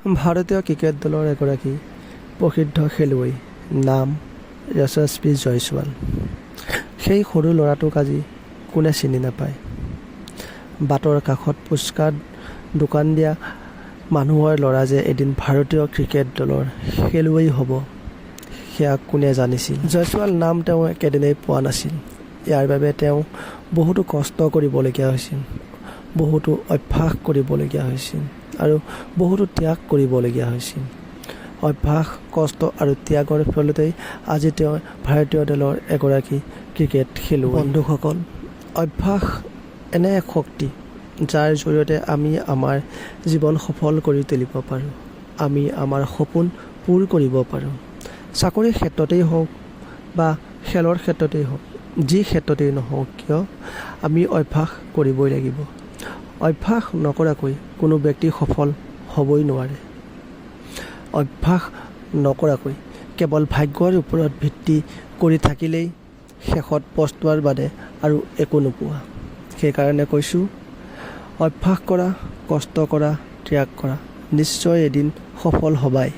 ভাৰতীয় ক্ৰিকেট দলৰ এগৰাকী প্ৰসিদ্ধ খেলুৱৈ নাম যশস্বী জয়ছোৱাল। সেই সৰু ল'ৰাটোক আজি কোনে চিনি নাপায়? বাটৰ কাষত পুচকাৰ দোকান দিয়া মানুহৰ ল'ৰা যে এদিন ভাৰতীয় ক্ৰিকেট দলৰ খেলুৱৈ হ'ব সেয়া কোনে জানিছিল? জয়ছোৱাল নাম তেওঁ একেদিনাই পোৱা নাছিল। ইয়াৰ বাবে তেওঁ বহুতো কষ্ট কৰিবলগীয়া হৈছিল বহুতো অভ্যাস কৰিবলগীয়া হৈছিল। আৰু বহুতো ত্যাগ কৰিবলগীয়া হৈছিল। অভ্যাস, কষ্ট আৰু ত্যাগৰ ফলতেই আজি তেওঁ ভাৰতীয় দলৰ এগৰাকী ক্ৰিকেট খেলুৱৈ। বন্ধুসকল, অভ্যাস এনে এক শক্তি যাৰ জৰিয়তে আমি আমাৰ জীৱন সফল কৰি তুলিব পাৰোঁ। আমি আমাৰ সপোন পূৰ কৰিব পাৰোঁ। চাকৰিৰ ক্ষেত্ৰতেই হওক বা খেলৰ ক্ষেত্ৰতেই হওক, যি ক্ষেত্ৰতেই নহওক কিয়, আমি অভ্যাস কৰিবই লাগিব। অভ্যাস নকৰাকৈ কোনো ব্যক্তি সফল হ'বই নোৱাৰে। অভ্যাস নকৰাকৈ কেৱল ভাগ্যৰ ওপৰত ভিত্তি কৰি থাকিলেই শেষত পস্তোৱাৰ বাদে আৰু একো নোপোৱা। সেইকাৰণে কৈছোঁ, অভ্যাস কৰা, কষ্ট কৰা, ত্যাগ কৰা, নিশ্চয় এদিন সফল হ'বাই।